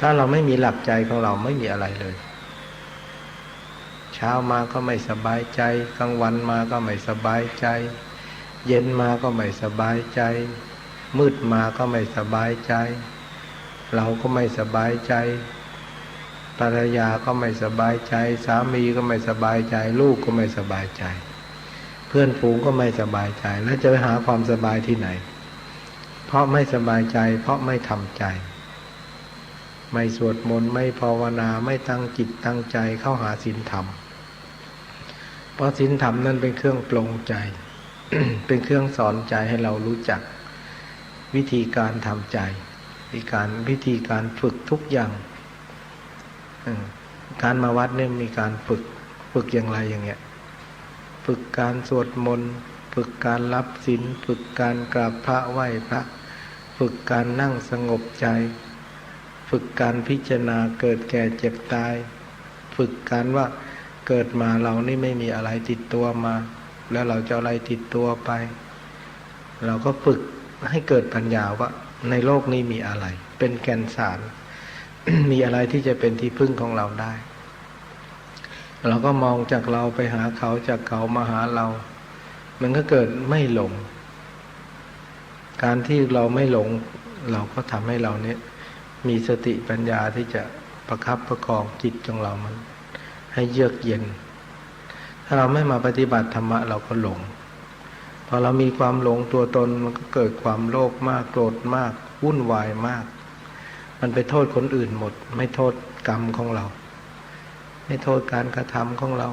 ถ้าเราไม่มีหลักใจของเราไม่มีอะไรเลย เช้ามาก็ไม่สบายใจกลางวันมาก็ไม่สบายใจ เย็นมาก็ไม่สบายใจ มืดมาก็ไม่สบายใจ เราก็ไม่สบายใจภรรยาก็ไม่สบายใจ สามีก็ไม่สบายใจ ลูกก็ไม่สบายใจ เพื่อนฝูงก็ไม่สบายใจ แล้วจะไปหาความสบายที่ไหน เพราะไม่สบายใจ เพราะไม่ทำใจ ไม่สวดมนต์ไม่ภาวนาไม่ตั้งจิตตั้งใจเข้าหาศีลธรรม เพราะศีลธรรมนั่นเป็นเครื่องปลงใจ เป็นเครื่องสอนใจให้เรารู้จัก วิธีการทำใจวิธีการวิธีการฝึกทุกอย่างการมาวัดเนี่ยมีการฝึกฝึกอย่างไรอย่างเงี้ย ฝึกการสวดมนต์ฝึกการรับศีลฝึกการกราบพระไหว้พระ ฝึกการนั่งสงบใจ ฝึกการพิจารณาเกิดแก่เจ็บตาย ฝึกการว่าเกิดมาเรานี่ไม่มีอะไรติดตัวมา แล้วเราจะอาอะไรติดตัวไป เราก็ฝึกให้เกิดปัญญาว่า ในโลกนี้มีอะไร เป็นแก่นสาร มีอะไรที่จะเป็นที่พึ่งของเราได้ เราก็มองจากเราไปหาเขาจากเขามาหาเรา มันก็เกิดไม่หลง การที่เราไม่หลง เราก็ทำให้เราเนี่ย มีสติปัญญาที่จะประคับประคองจิตของเรามัน ให้เยือกเย็น ถ้าเราไม่มาปฏิบัติธรรมะเราก็หลง พอเรามีความหลงตัวตนมันก็เกิดความโลภมากโกรธมากวุ่นวายมาก มันไปโทษคนอื่นหมด ไม่โทษกรรมของเรา ไม่โทษการกระทำของเรา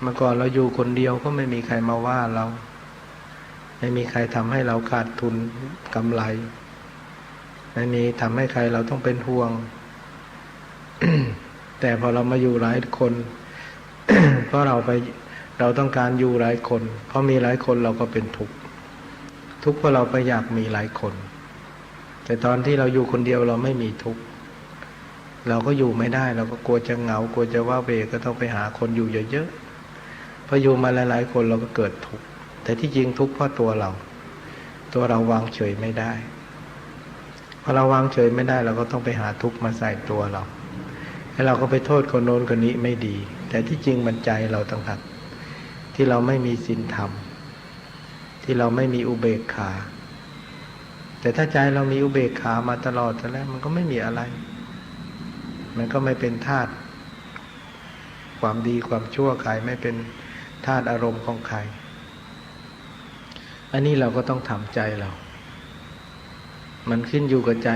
เมื่อก่อนเราอยู่คนเดียวก็ไม่มีใครมาว่าเรา ไม่มีใครทำให้เราขาดทุนกำไร ไม่มีทำให้ใครเราต้องเป็นห่วง แต่พอเรามาอยู่หลายคน เพราะเราไปเราต้องการอยู่หลายคน เพราะมีหลายคนเราก็เป็นทุกข์ทุกข์เพราะเราไปอยากมีหลายคน แต่ตอนที่เราอยู่คนเดียวเราไม่มีทุกข์เราก็อยู่ไม่ได้ เราก็กลัวจะเหงากลัวจะว่าเวก็ต้องไปหาคนอยู่เยอะๆพออยู่มาหลายๆคนเราก็เกิดทุกข์แต่ที่จริงทุกข์เพราะตัวเรา ตัวเราวางเฉยไม่ได้ พอเราวางเฉยไม่ได้เราก็ต้องไปหาทุกข์มาใส่ตัวเราแล้วเราก็ไปโทษคนโน้นคนนี้ไม่ดี แต่ที่จริงมันใจเราต่างหากที่เราไม่มีศีลธรรม ที่เราไม่มีอุเบกขา แต่ถ้าใจเรามีอุเบกขามาตลอดแล้วมันก็ไม่มีอะไร มันก็ไม่เป็นธาตุความดีความชั่วใครไม่เป็นธาตุอารมณ์ของใคร อันนี้เราก็ต้องทำใจเรา มันขึ้นอยู่กับใจ